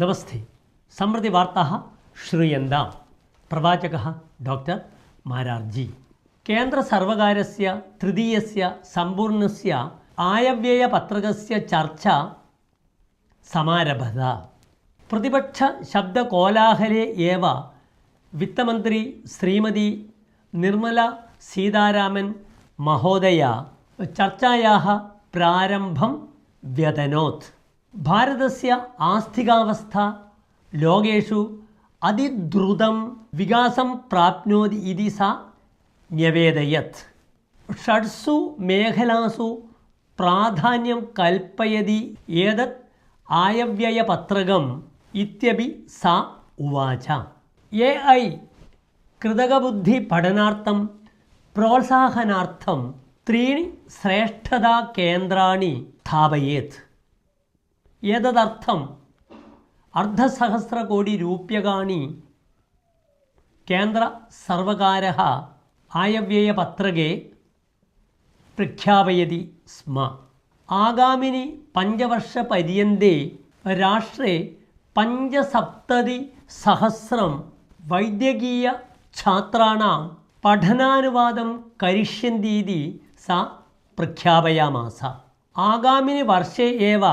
നമസ്തേ സമൃദ്ധി വാർത്താ ശ്രൂയന്താം. പ്രവാചക ഡോക്ടർ മാരാർജി. കേന്ദ്ര സർവകാരസ്യ തൃതീയസ്യ സമ്പൂർണസ്യ ആയവ്യയ പത്രകസ്യ ചർച്ച സമാരഭത. പ്രതിപക്ഷ ശബ്ദ കോലാഹലേ ഏവ വിത്തമന്ത്രി ശ്രീമതി നിർമ്മല സീതാരാമൻ മഹോദയ. ചർച്ചായാ പ്രാരംഭം വ്യതനോത്. ഭാരതസ്യ ആസ്ഥികാവസ്ഥ ലോകേഷു അതിദ്രുതം വികാസം പ്രാപ്നോതി ഇതി സ ന്യവേദയത്. ഷഡ്സു മേഖലാസു പ്രാധാന്യം കൽപ്പയതി ഏതത് ആയവ്യയപത്രകം ഇത്യപി സ ഉവാച. എ ഐ കൃതകബുദ്ധി പഠനാർത്ഥം പ്രോത്സാഹനാർത്ഥം ത്രീണി ശ്രേഷ്ഠതാ കേന്ദ്രാണി സ്ഥാപയേത് എതദർത്ഥം അർദ്ധസഹസ്രകോടി രൂപ്യകാണി കേന്ദ്ര സർവകാര ആയവ്യയപത്രകെ പ്രഖ്യാപയതി സ്മ. ആഗാമിനി പഞ്ചവർഷപര്യന്തേ രാഷ്ട്രേ പഞ്ചസപ്തതി സഹസ്രം വൈദ്യകീയ ഛാത്രാണ പഠനാനുവാദം കരിഷ്യന്തീതി സ പ്രഖ്യാപയാമാസ. ആഗാമിനി വർഷേ ഏവ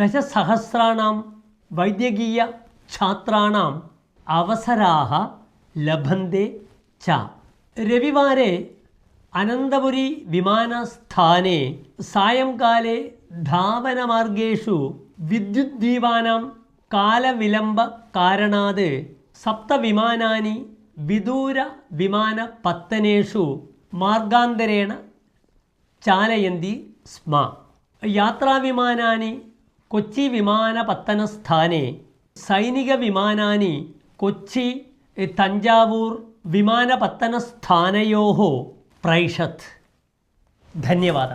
दशसहस्राणां वैद्यकीयछात्राणाम् अवसराः लभन्ते च रविवारे अनन्तपुरी विमानस्थाने सायङ्काले धावनमार्गेषु विद्युद्दीपानां कालविलम्बकारणात् सप्तविमानानि विदूरविमानपत्तनेषु मार्गान्तरेण चालयन्ति स्म यात्राविमानानि കൊച്ചി വിമാനപത്തനസ്ഥാനെ സൈനിക വിമാനാനി കൊച്ചി തഞ്ചാവൂർ വിമാനപത്തനസ്ഥാനയോ പ്രൈഷത് ധന്യവാദ.